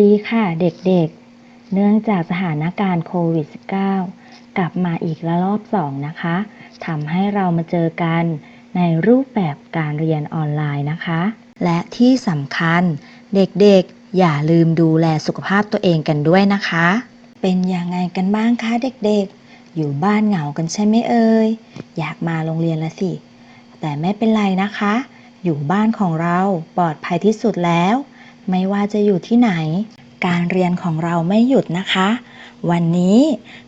ดีค่ะเด็กๆ เนื่องจากสถานการณ์โควิด -19 กลับมาอีกระลอกสองนะคะทำให้เรามาเจอกันในรูปแบบการเรียนออนไลน์นะคะ และที่สำคัญเด็กๆ อย่าลืมดูแลสุขภาพตัวเองกันด้วยนะคะ เป็นยังไงกันบ้างคะเด็กๆ อยู่บ้านเหงากันใช่ไหมเอ่ย อยากมาโรงเรียนละสิ แต่ไม่เป็นไรนะคะ อยู่บ้านของเราปลอดภัยที่สุดแล้ว ไม่ว่าจะอยู่ที่ไหน การเรียนของเราไม่หยุดนะคะ วันนี้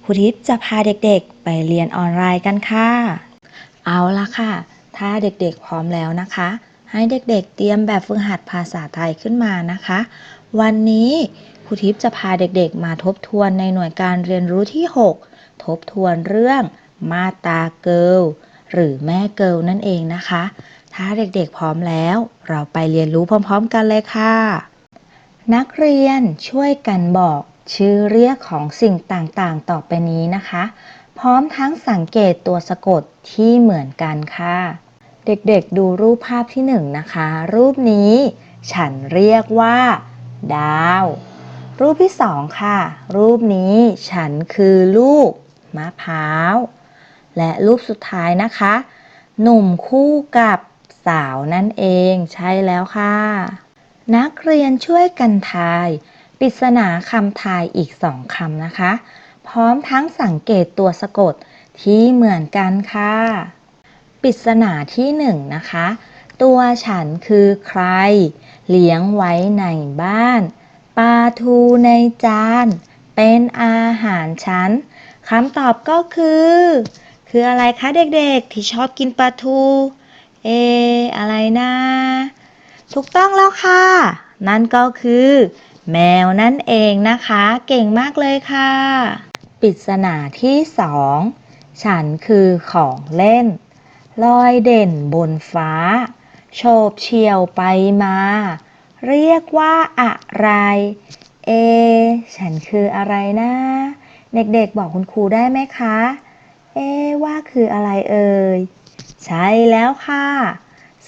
ครูทิพย์จะพาเด็กๆ ไปเรียนออนไลน์กันค่ะ เอาละค่ะ ถ้าเด็กๆพร้อมแล้วนะคะ ให้เด็กๆ เตรียมแบบฝึกหัดภาษาไทยขึ้นมานะคะ วันนี้ครูทิพย์จะพาเด็กๆ มาทบทวนในหน่วยการเรียนรู้ที่ 6 ทบทวนเรื่องมาตาเกิลหรือแม่เกิลนั่นเองนะคะ ถ้าเด็กๆพร้อมแล้ว เราไปเรียนรู้พร้อมๆกันเลยค่ะ นักเรียนช่วยกันบอกชื่อเรียกของสิ่งต่างๆ ต่อไปนี้นะคะ พร้อมทั้งสังเกตตัวสะกดที่เหมือนกันค่ะ เด็กๆดูรูปภาพที่หนึ่งนะคะ รูปนี้ ฉันเรียกว่า ดาว รูปที่สองค่ะ รูปนี้ฉันคือลูกมะพร้าว และรูปสุดท้ายนะคะ หนุ่มคู่กับ สาวนั่นเองใช่แล้วค่ะ นักเรียนช่วยกันทายปริศนาคำทายอีกสองคำนะคะ พร้อมทั้งสังเกตตัวสะกดที่เหมือนกันค่ะปริศนาที่หนึ่งนะคะ ตัวฉันคือใคร เลี้ยงไว้ในบ้านปลาทูในจาน เป็นอาหารฉันคำตอบก็คือ คืออะไรคะเด็กๆที่ชอบกินปลาทู เอ อะไรนะ ถูกต้องแล้วค่ะ นั่นก็คือ แมวนั่นเองนะคะ เก่งมากเลยค่ะ ปริศนาที่สองฉันคือของเล่น ลอยเด่นบนฟ้า โฉบเฉี่ยวไปมา เรียกว่าอะไร เอ ฉันคืออะไรนะ เด็กๆบอกคุณครูได้ไหมคะ เอว่าคืออะไรเอ่ย ใช่แล้วค่ะ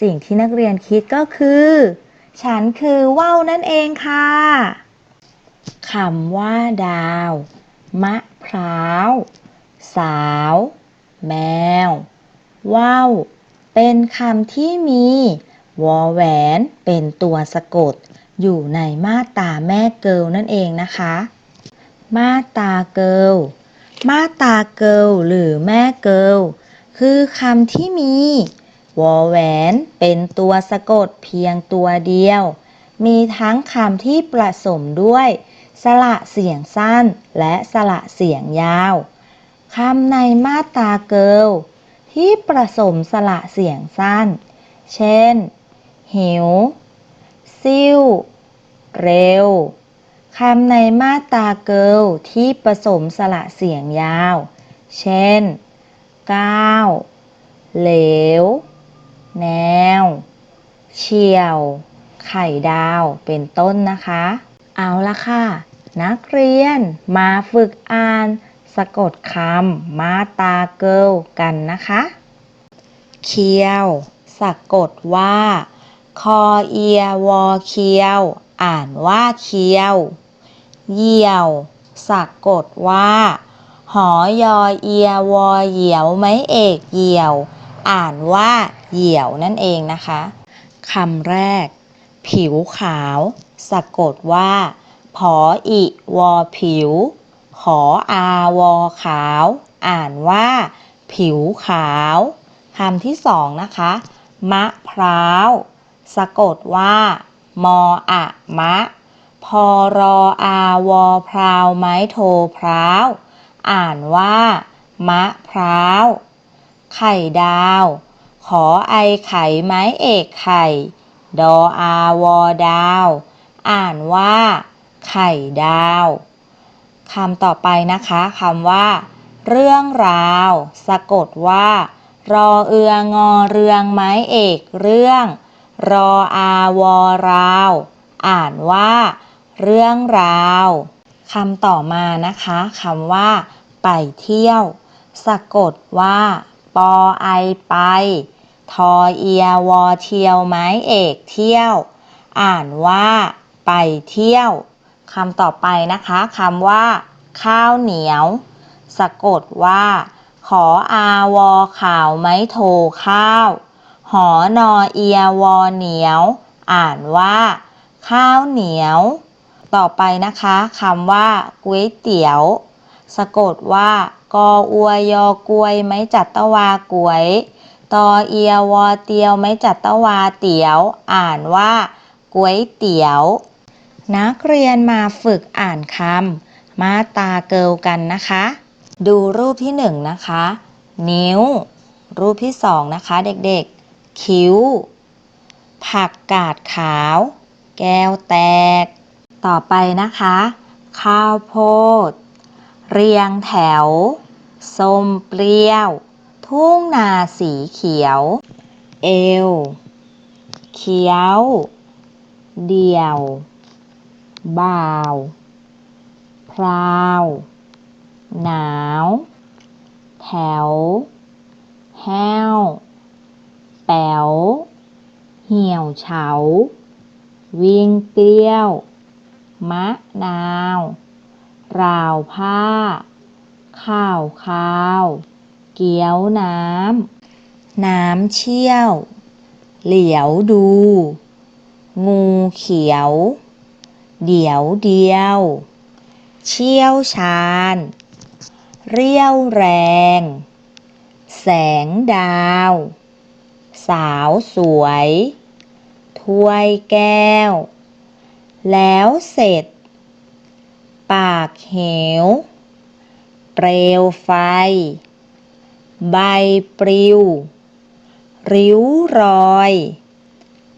สิ่งที่นักเรียนคิดก็คือ ฉันคือว่าวนั่นเองค่ะคำว่าดาว มะพร้าว สาว แมว ว่าว เป็นคำที่มี วอแหวนเป็นตัวสะกด อยู่ในมาตาแม่เกิลนั่นเองนะคะ มาตาเกิลมาตาเกิลหรือแม่เกิล คือคำที่มี วอแหวนเป็นตัวสะกดเพียงตัวเดียว มีทั้งคำที่ผสมด้วย สระเสียงสั้นและสระเสียงยาวคำในมาตราเกิลที่ผสมสระเสียงสั้น เช่น หิว ซิ่ว เร็ว คำในมาตราเกิลที่ผสมสระเสียงยาว เช่น ก้าวเหลว แนว เฉียว ไข่ดาวเป็นต้นนะคะ เอาละค่ะ นักเรียนมาฝึกอ่านสะกดคำมาตาเกิลกันนะคะ เคียว สะกดว่า คอเอียวอเคียว อ่านว่าเคียว เยี่ยว สะกดว่า หอยอเอียวอเหยียวไม้เอกเหยี่ยว อ่านว่าเหยี่ยวนั่นเองนะคะคำแรก ผิวขาว สะกดว่าผออิวอผิว ขออาวอขาว อ่านว่า ผิวขาวคำที่สองนะคะ มะพร้าว สะกดว่า มออะมะ พอรออาวอพราวไม้โทพร้าว อ่านว่า มะพร้าว ไข่ดาว ขอไอไข่ไม้เอกไข่ ดออาวอดาว อ่านว่า ไข่ดาวคำต่อไปนะคะคำว่า เรื่องราว สะกดว่า รอเอืองอเรืองไม้เอกเรื่อง รออาวอราว อ่านว่า เรื่องราว คำต่อมานะคะคำว่า ไปเที่ยว สะกดว่า ปอไอไป ทอเอียวอเทียวไม้เอกเที่ยว อ่านว่า ไปเที่ยวคำต่อไปนะคะคำว่า ข้าวเหนียว สะกดว่า ขออาวอข่าวไม้โทข้าว หอนอเอียวอเหนียว อ่านว่า ข้าวเหนียว ต่อไปนะคะคำว่าก๋วยเตี๋ยว สะกดว่ากออวยยอกวยไม้จัดตะวากวยตอเอียวอเตียวไม้จัดตะวาเตี๋ยว อ่านว่าก๋วยเตี๋ยว นักเรียนมาฝึกอ่านคำมาตาเกิลกันนะคะ ดูรูปที่หนึ่งนะคะ นิ้ว รูปที่สองนะคะเด็กๆ คิ้ว ผักกาดขาว แก้วแตก ต่อไปนะคะ ข้าวโพด เรียงแถว ส้มเปรี้ยว ทุ่งนาสีเขียว เอว เขียว เดี่ยว บ่าว พราว หนาว แถว แห้ว แป๋ว เหี่ยวเฉา วิ่งเปรี้ยว มะนาว ราวผ้า ข้าวคาว เกี๊ยวน้ำ น้ำเชี่ยว เหลียวดู งูเขียว เดี๋ยวเดียว เชี่ยวชาญ เรี่ยวแรง แสงดาว สาวสวย ถ้วยแก้ว แล้วเสร็จ ปากเหว เปลวไฟ ใบปลิว ริ้วรอย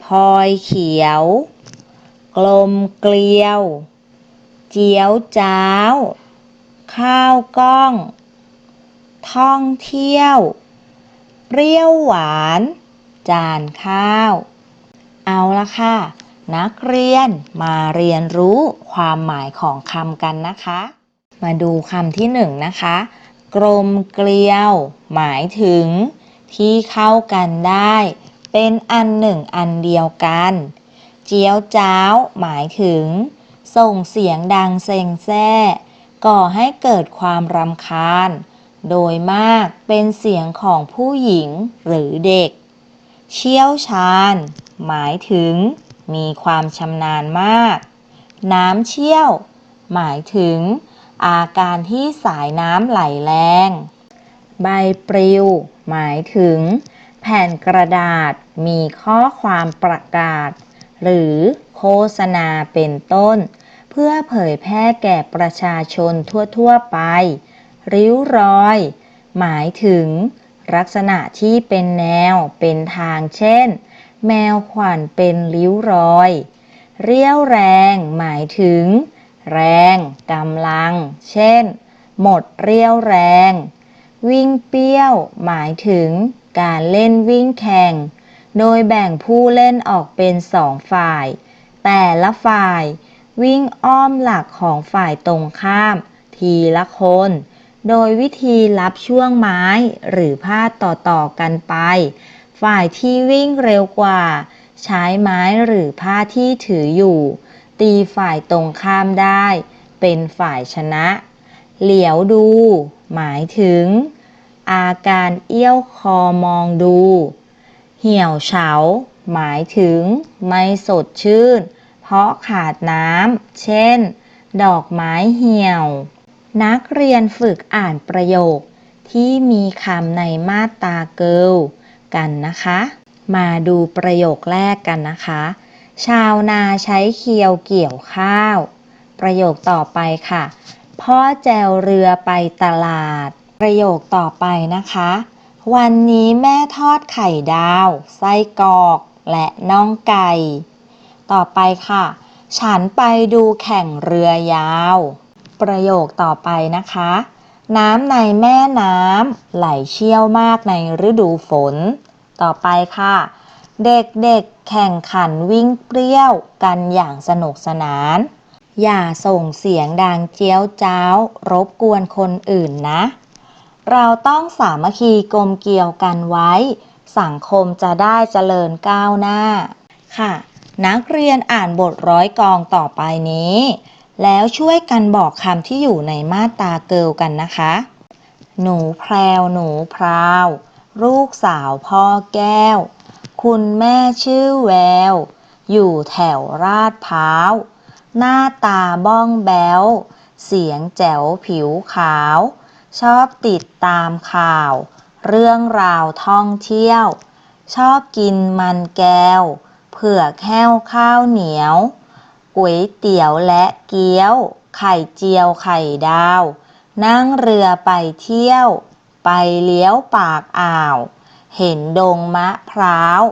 พลอยเขียว กลมเกลียว เจียวจ้าว ข้าวกล้อง ท่องเที่ยว เปรี้ยวหวาน จานข้าว เอาละค่ะ นักเรียนมาเรียนรู้ความหมายของคำกันนะคะ มาดูคำที่หนึ่งนะคะ กลมเกลียว หมายถึง ที่เข้ากันได้ เป็นอันหนึ่งอันเดียวกัน เจียวจ้าว หมายถึง ส่งเสียงดังเซ็งแซ่ก่อให้เกิดความรำคาญ โดยมากเป็นเสียงของผู้หญิงหรือเด็ก เชี่ยวชาญ หมายถึง มีความชำนาญมาก น้ำเชี่ยว หมายถึง อาการที่สายน้ำไหลแรง ใบปลิว หมายถึง แผ่นกระดาษมีข้อความประกาศ หรือโฆษณาเป็นต้น เพื่อเผยแพร่แก่ประชาชนทั่ว ๆ ไป ริ้วรอย หมายถึง ลักษณะที่เป็นแนวเป็นทางเช่น แมวขวัญเป็นริ้วรอย เรี่ยวแรงหมายถึง แรงกำลัง เช่น หมดเรี่ยวแรง วิ่งเปี้ยว หมายถึง การเล่นวิ่งแข่ง โดยแบ่งผู้เล่นออกเป็นสองฝ่าย แต่ละฝ่าย วิ่งอ้อมหลักของฝ่ายตรงข้าม ทีละคน โดยวิธีรับช่วงไม้หรือผ้าต่อๆกันไป ฝ่ายที่วิ่งเร็วกว่า ใช้ไม้หรือผ้าที่ถืออยู่ ตีฝ่ายตรงข้ามได้ เป็นฝ่ายชนะ เหลียวดู หมายถึง อาการเอี้ยวคอมองดู เหี่ยวเฉา หมายถึง ไม่สดชื่น เพราะขาดน้ำ เช่น ดอกไม้เหี่ยว นักเรียนฝึกอ่านประโยคที่มีคำในมาตราเกิล กันนะคะ มาดูประโยคแรกกันนะคะ ชาวนาใช้เคียวเกี่ยวข้าว ประโยคต่อไปค่ะ พ่อแจวเรือไปตลาด ประโยคต่อไปนะคะ วันนี้แม่ทอดไข่ดาว ไส้กรอก และน่องไก่ ต่อไปค่ะ ฉันไปดูแข่งเรือยาว ประโยคต่อไปนะคะ น้ำในแม่น้ำไหลเชี่ยวมากในฤดูฝน ต่อไปค่ะ เด็กๆแข่งขันวิ่งเปรี้ยวกันอย่างสนุกสนาน อย่าส่งเสียงดังเจี้ยวจ้าว รบกวนคนอื่นนะ เราต้องสามัคคีกลมเกลียวกันไว้ สังคมจะได้เจริญก้าวหน้า ค่ะ นักเรียนอ่านบทร้อยกองต่อไปนี้ แล้วช่วยกันบอกคำที่อยู่ในมาตราเกิลกันนะคะ หนูแพรวหนูพราว ลูกสาวพ่อแก้ว คุณแม่ชื่อแวว อยู่แถวราดพร้าว หน้าตาบ้องแบ้ว เสียงแจ๋วผิวขาว ชอบติดตามข่าว เรื่องราวท่องเที่ยว ชอบกินมันแก้ว เผือกแห้วข้าวเหนียว ก๋วยเตี๋ยวและเกี๊ยว ไข่เจียวไข่ดาว นั่งเรือไปเที่ยว ไปเลี้ยวปากอ่าว เห็นดงมะพร้าว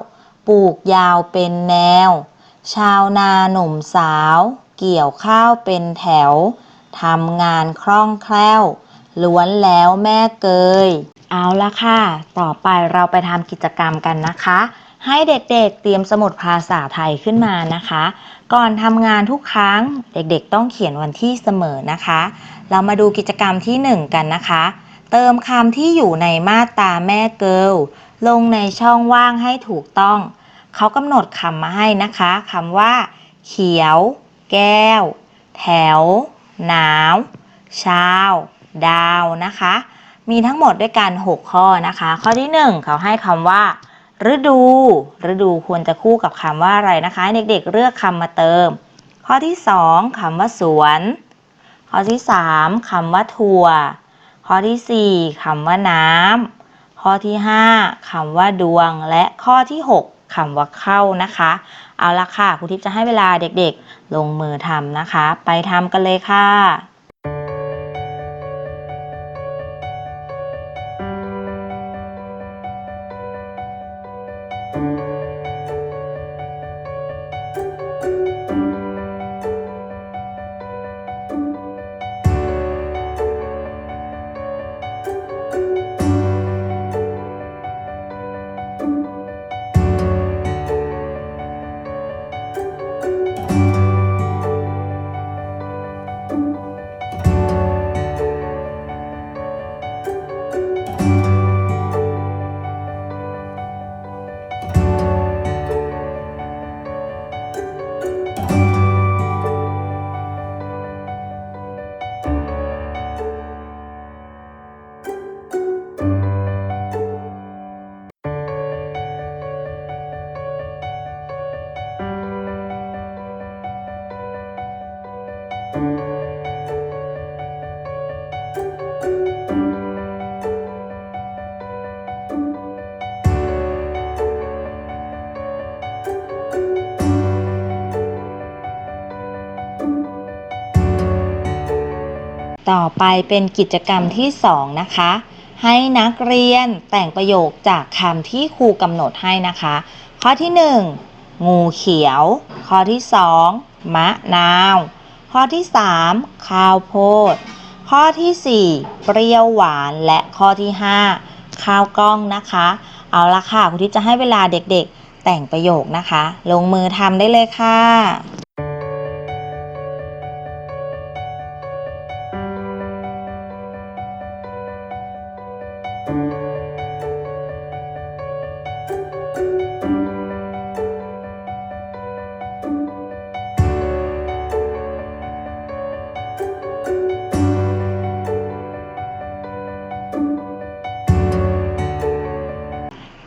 ปลูกยาวเป็นแนว ชาวนาหนุ่มสาว เกี่ยวข้าวเป็นแถว ทำงานคล่องแคล่ว ล้วนแล้วแม่เกย เอาละค่ะ ต่อไปเราไปทำกิจกรรมกันนะคะ ให้เด็กๆ เตรียมสมุดภาษาไทยขึ้นมานะคะ ก่อนทำงานทุกครั้งเด็กๆ ต้องเขียนวันที่เสมอนะคะ เรามาดูกิจกรรมที่ 1 กันนะคะ เติมคำที่อยู่ในมาตราแม่เกิลลงในช่องว่างให้ถูกต้อง เขากำหนดคำมาให้นะคะคำว่า เขียว แก้ว แถว หนาวเช้าดาวนะคะ มีทั้งหมดด้วยกัน 6 ข้อนะคะ ข้อที่ 1 เขาให้คำว่า ฤดู ฤดูควรจะคู่กับคำว่าอะไรนะคะ เด็กๆเลือกคำมาเติม ข้อที่2คำว่าสวน ข้อที่3คำว่าถั่ว ข้อทีสี่4คำว่าน้ำข้อที่5คำว่าดวง และข้อที่6คำว่าเข้านะคะ เอาละค่ะครูทิพย์จะให้เวลาเด็กๆ ลงมือทำนะคะ ไปทำกันเลยค่ะ ต่อไปเป็นกิจกรรมที่สองนะคะ ให้นักเรียนแต่งประโยคจากคำที่ครูกำหนดให้นะคะ ข้อที่หนึ่งงูเขียว ข้อที่สองมะนาว ข้อที่สามข้าวโพด ข้อที่สี่เปรี้ยวหวานและข้อที่ห้าข้าวกล้องนะคะ เอาละค่ะครูทิพย์จะให้เวลาเด็กๆ แต่งประโยคนะคะ ลงมือทำได้เลยค่ะ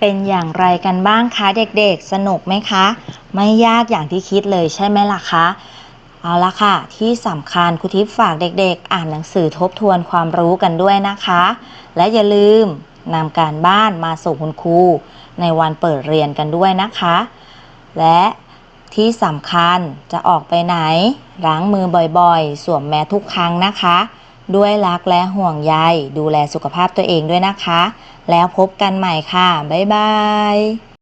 เป็นอย่างไรกันบ้างคะเด็กๆ สนุกไหมคะ ไม่ยากอย่างที่คิดเลยใช่ไหมล่ะคะ เอาละค่ะ ที่สำคัญครูทิพย์ฝากเด็กๆ อ่านหนังสือทบทวนความรู้กันด้วยนะคะ และอย่าลืมนำการบ้านมาส่งคุณครูในวันเปิดเรียนกันด้วยนะคะ และที่สำคัญจะออกไปไหนล้างมือบ่อยๆ สวมแมสทุกครั้งนะคะ ด้วยรักและห่วงใยดูแลสุขภาพตัวเองด้วยนะคะ แล้วพบกันใหม่ค่ะ บ๊ายบาย